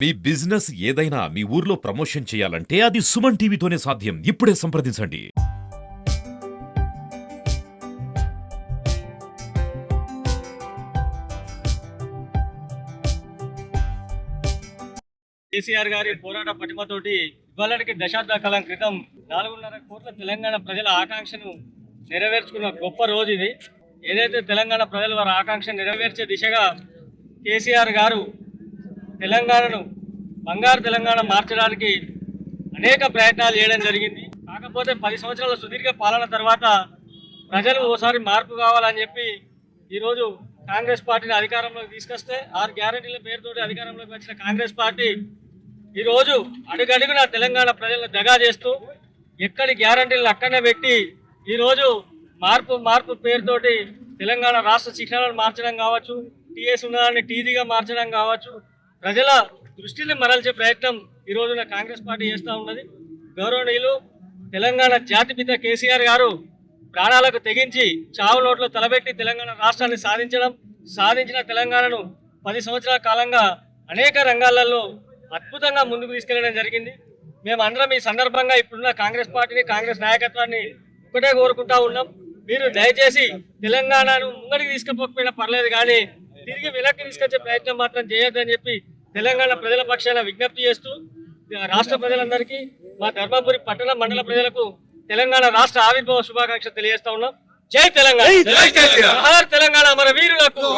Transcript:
మీ business ఏదైనా మీ ఊర్లో promotion చేయాలంటే అది సుమన్ టీవీతోనే సాధ్యం. ఇప్పుడే సంప్రదించండి. కేసీఆర్ గారి పోరాట పటిమతోటి ఇవాళకి దశాబ్ద కాలం క్రితం నాలుగున్నర కోట్ల తెలంగాణ ప్రజల ఆకాంక్షను నెరవేర్చుకున్న గొప్ప రోజు ఇది. ఏదైతే తెలంగాణ ప్రజలు వారి ఆకాంక్ష నెరవేర్చే దిశగా కేసీఆర్ గారు తెలంగాణను బంగారు తెలంగాణ మార్చడానికి అనేక ప్రయత్నాలు చేయడం జరిగింది. కాకపోతే పది సంవత్సరాల సుదీర్ఘ పాలన తర్వాత ప్రజలు ఓసారి మార్పు కావాలని చెప్పి ఈరోజు కాంగ్రెస్ పార్టీని అధికారంలోకి తీసుకొస్తే ఆరు గ్యారంటీల పేరుతోటి అధికారంలోకి వచ్చిన కాంగ్రెస్ పార్టీ ఈరోజు అడుగడుగున తెలంగాణ ప్రజలను దగా చేస్తూ ఎక్కడి గ్యారంటీలను అక్కడనే పెట్టి ఈరోజు మార్పు మార్పు పేరుతోటి తెలంగాణ రాష్ట్ర శిక్షణను మార్చడం కావచ్చు టీఎస్ ఉన్నదాన్ని టీజీగా మార్చడం కావచ్చు ప్రజల దృష్టిని మరల్చే ప్రయత్నం ఈ రోజున కాంగ్రెస్ పార్టీ చేస్తూ ఉన్నది. గౌరవనీయులు తెలంగాణ జాతిపిత కేసీఆర్ గారు ప్రాణాలకు తెగించి చావు నోట్లో తలబెట్టి తెలంగాణ రాష్ట్రాన్ని సాధించడం సాధించిన తెలంగాణను పది సంవత్సరాల కాలంగా అనేక రంగాలలో అద్భుతంగా ముందుకు తీసుకెళ్ళడం జరిగింది. మేము అందరం ఈ సందర్భంగా ఇప్పుడున్న కాంగ్రెస్ పార్టీని కాంగ్రెస్ నాయకత్వాన్ని ఒకటే కోరుకుంటా ఉన్నాం. మీరు దయచేసి తెలంగాణను ముంగడికి తీసుకుపోకపోయినా పర్లేదు కానీ తిరిగి వెనక్కి తీసుకొచ్చే ప్రయత్నం మాత్రం చేయొద్దని చెప్పి తెలంగాణ ప్రజల పక్షాన విజ్ఞప్తి చేస్తూ రాష్ట్ర ప్రజలందరికీ మా ధర్మపురి పట్టణ మండల ప్రజలకు తెలంగాణ రాష్ట్ర ఆవిర్భావ శుభాకాంక్షలు తెలియజేస్తా ఉన్నాం జై తెలంగాణ తెలంగాణ మన వీరులకు